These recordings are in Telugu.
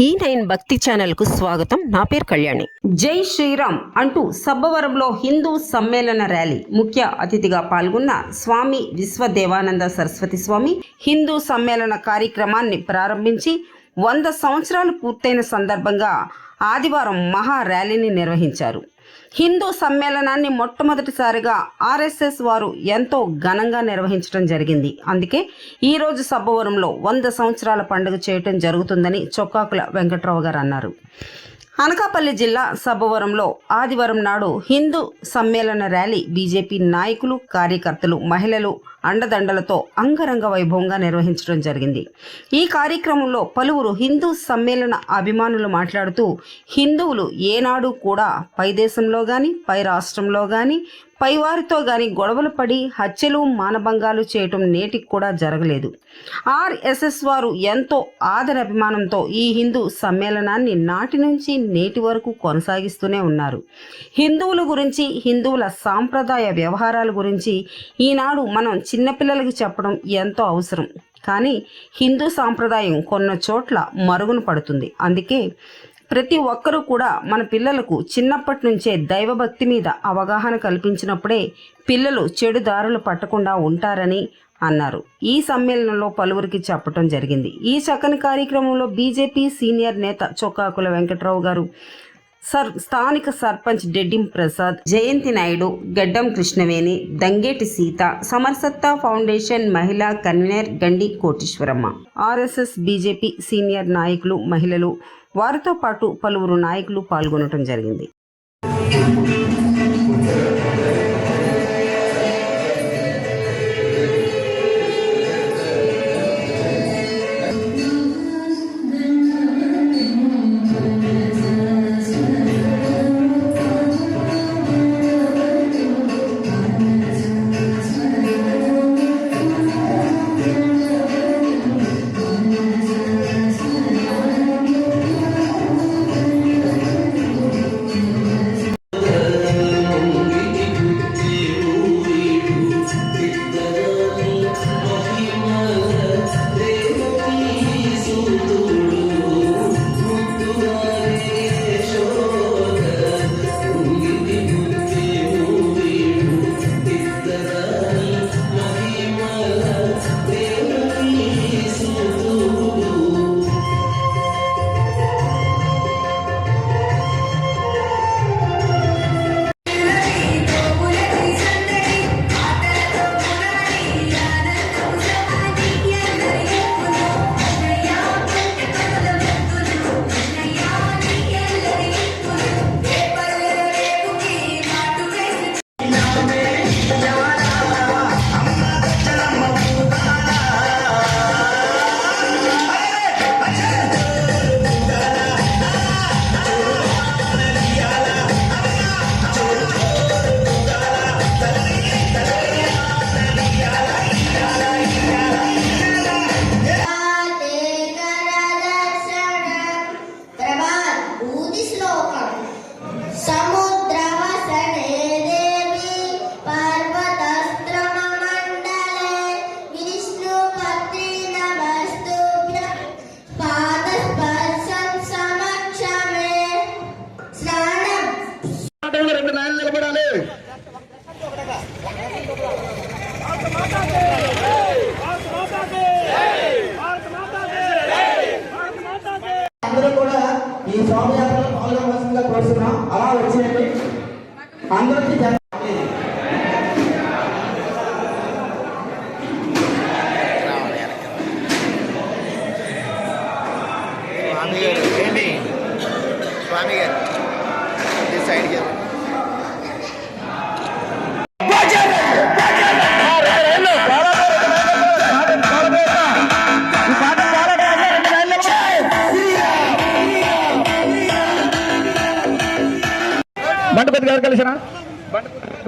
నైన్ భక్తి ఛానల్కు స్వాగతం. నా పేరు కళ్యాణి. జై శ్రీరామ్ అంటూ సబ్బవరంలో హిందూ సమ్మేళన ర్యాలీ ముఖ్య అతిథిగా పాల్గొన్న స్వామి విశ్వదేవానంద సరస్వతి స్వామి హిందూ సమ్మేళన కార్యక్రమాన్ని ప్రారంభించి వంద సంవత్సరాలు పూర్తయిన సందర్భంగా ఆదివారం మహా ర్యాలీని నిర్వహించారు. హిందూ సమ్మేళనాన్ని మొట్టమొదటిసారిగా ఆర్ఎస్ఎస్ వారు ఎంతో ఘనంగా నిర్వహించడం జరిగింది. అందుకే ఈరోజు సభవరంలో సబ్బవరంలో వంద సంవత్సరాల పండుగ చేయటం జరుగుతుందని చొక్కాకుల వెంకట్రావు గారు అన్నారు. అనకాపల్లి జిల్లా సబ్బవరంలో ఆదివారం నాడు హిందూ సమ్మేళన ర్యాలీ బీజేపీ నాయకులు కార్యకర్తలు మహిళలు అండదండలతో అంగరంగ వైభవంగా నిర్వహించడం జరిగింది. ఈ కార్యక్రమంలో పలువురు హిందూ సమ్మేళన అభిమానులు మాట్లాడుతూ హిందువులు ఏనాడు కూడా పై దేశంలో కానీ పై రాష్ట్రంలో కానీ పైవారితో గాని గొడవలు పడి హత్యలు మానభంగాలు చేయటం నేటికి కూడా జరగలేదు. ఆర్ఎస్ఎస్ వారు ఎంతో ఆదరాభిమానంతో ఈ హిందూ సమ్మేళనాన్ని నాటి నుంచి నేటి వరకు కొనసాగిస్తూనే ఉన్నారు. హిందువుల గురించి హిందువుల సాంప్రదాయ వ్యవహారాల గురించి ఈనాడు మనం చిన్నపిల్లలకి చెప్పడం ఎంతో అవసరం. కానీ హిందూ సాంప్రదాయం కొన్న చోట్ల మరుగున పడుతుంది. అందుకే ప్రతి ఒక్కరూ కూడా మన పిల్లలకు చిన్నప్పటి నుంచే దైవభక్తి మీద అవగాహన కల్పించినప్పుడే పిల్లలు చెడు దారులు పట్టకుండా ఉంటారని అన్నారు. ఈ సమ్మేళనంలో పలువురికి చెప్పడం జరిగింది. ఈ చక్కని కార్యక్రమంలో బీజేపీ సీనియర్ నేత చొక్కాకుల వెంకట్రావు గారు సర్ స్థానిక సర్పంచ్ డెడ్డిం ప్రసాద్ జయంతి నాయుడు గడ్డం కృష్ణవేణి దంగేటి సీత సమరసత్తా ఫౌండేషన్ మహిళా convener Gandi Koteswaramma. RSS BJP senior నాయకులు మహిళలు వారితో పాటు పలువురు నాయకులు పాల్గొనడం జరిగింది. ఈ శోభయాత్రలో పాల్గొనవలసిందిగా కోరుతున్నాం అలా వచ్చేయండి అందరికీ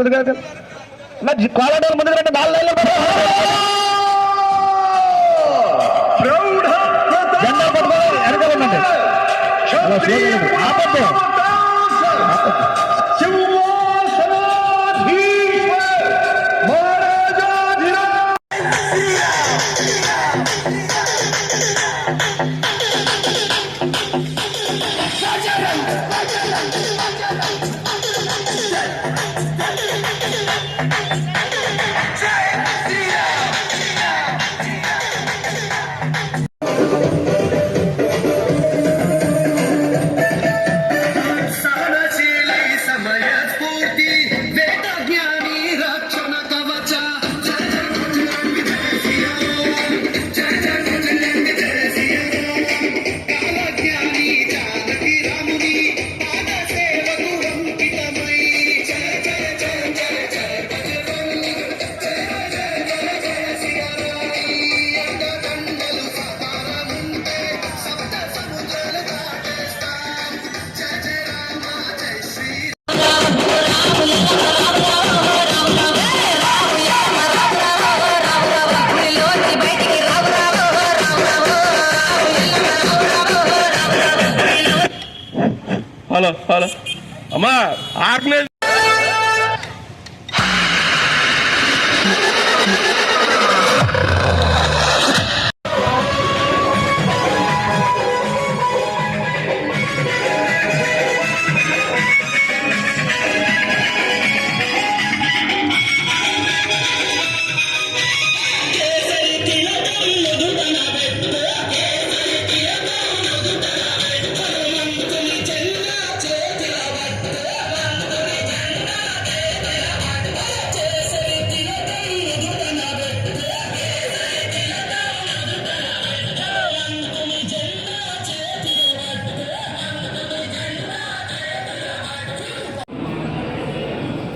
కొద్దిగా మరి కోలడోర్ ముందు రండి నాలుగు నెలలు జెండా పట్టుకొని వెనకాల ఉండండి. ఆపొద్దు. హలో హలో అమ్మా ఆర్గనైజ్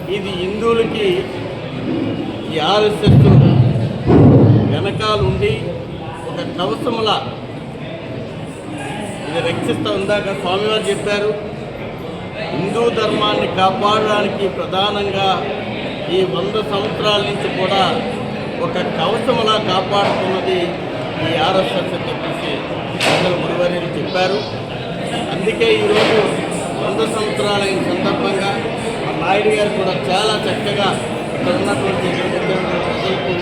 ఇది హిందువులకి ఈ ఆర్ఎస్ఎస్ వెనకాల ఉండి ఒక కవసములా ఇది రక్షిస్తూ ఉందాక స్వామివారు చెప్పారు. హిందూ ధర్మాన్ని కాపాడడానికి ప్రధానంగా ఈ వంద సంవత్సరాల నుంచి కూడా ఒక కవచములా కాపాడుతున్నది ఈ ఆర్ఎస్ఎస్ అని చెప్పేసి ప్రజలు గురువారి చెప్పారు. అందుకే ఈరోజు వంద సంవత్సరాలైన సందర్భంగా నాయుడు గారు కూడా చాలా చక్కగా ఇక్కడ ఉన్నటువంటి ప్రజలకు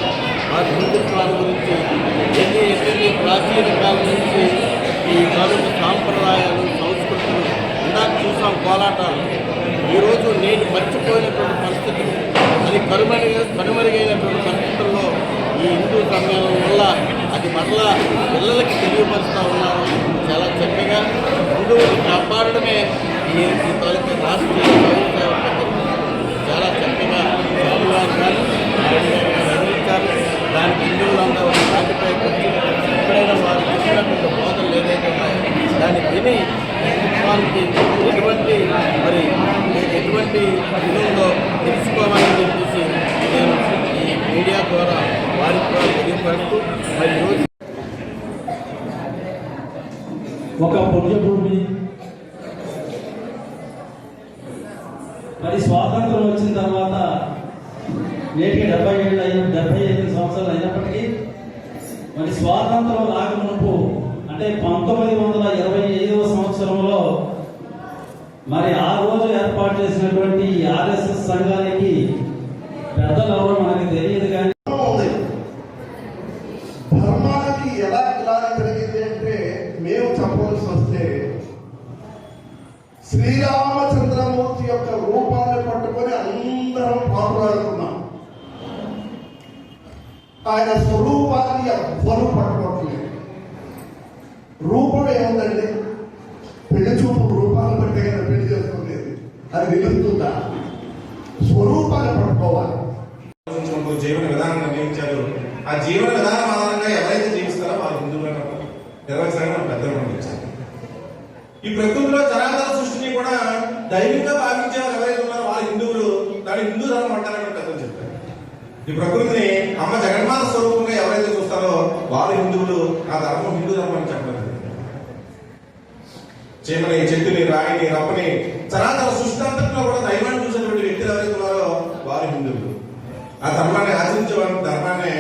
వారి హిందుత్వాల గురించి ఎన్ని ఎన్ని ప్రాచీన కాలం నుంచి ఈ కరువు సాంప్రదాయాలు సంస్కృతులు ఇందాక చూసాం కోలాటాలు. ఈరోజు నేను మర్చిపోయినటువంటి పరిస్థితులు అది కనుమరుగ కనుమరుగైనటువంటి పరిస్థితుల్లో ఈ హిందూ సమ్మేళనం వల్ల అది మరలా పిల్లలకి తెలియపరుస్తూ ఉన్నారు. చాలా చక్కగా హిందువులు కాపాడడమే ఈ ఈ రాష్ట్రీయ చాలా చక్కగా స్వామివారు కానీ నాయుడు గారు కానీ అందించారు దానికి హిందువులందరూ ఒక దాటిపై ఎప్పుడైనా వారు చెప్పినటువంటి బోధనలు ఏదైతే ఉన్నాయో దాన్ని విని వారికి ఎటువంటి మరి ఎటువంటి విలువలో తెలుసుకోవాలని చెప్పేసి నేను ఈ మీడియా ద్వారా వారికి కూడా తెలియపరుస్తూ మరి ఈరోజు ఒక పుణ్యభూమి. మరి స్వాతంత్ర వచ్చిన తర్వాత నేటికి డెబ్బై ఏళ్ళు అయిన డెబ్బై ఐదు సంవత్సరాలు అయినప్పటికీ మరి స్వాతంత్రం రాకమునుపు అంటే పంతొమ్మిది వందల ఇరవై ఐదవ సంవత్సరంలో మరి ఆ రోజు ఏర్పాటు చేసినటువంటి ఆర్ఎస్ఎస్ సంఘానికి పెద్దలు ఎవరో మనకి తెలియదు కానీ ధర్మానికి ఎలా ఇలా జరిగింది అంటే మేము చెప్పవలసి వస్తే శ్రీరామచంద్రమూర్తి యొక్క రూపాన్ని ఆయన స్వరూపాన్ని ఎవ్వరూ పట్టుకోవట్లేదు రూపం ఏముందండి? పెళ్ళి చూపు రూపాన్ని బట్టే కదా పెళ్ళి చేసుకునేది అది వెలుగుతుందా స్వరూపాన్ని పట్టుకోవాలి. జీవన విధానం నిర్ణయించారు ఆ జీవన విధానం ఆధారంగా ఎవరైతే జీవిస్తారో వాళ్ళు హిందువులను నిర్వహించడానికి మన పెద్దలు పంపించారు ఈ ప్రకృతిలో చరాచర సృష్టిని కూడా దైవంగా భావించే వారు ఎవరైతే ఉన్నారో వాళ్ళు హిందువులు. దాని హిందూ ధర్మం అంటారని ఈ ప్రకృతిని అమ్మ జగన్మాత స్వరూపంగా ఎవరైతే చూస్తారో వారు హిందువులు ఆ ధర్మం హిందూ ధర్మం అని చెప్పలేదు. చీమని చెట్టుని రాయిని రప్పని చరాచర సృష్టాంతంలో కూడా దైవాన్ని చూసినటువంటి వ్యక్తులు ఎవరైతే ఉన్నారో వారు హిందువులు. ఆ ధర్మాన్ని ఆచరించే ధర్మాన్ని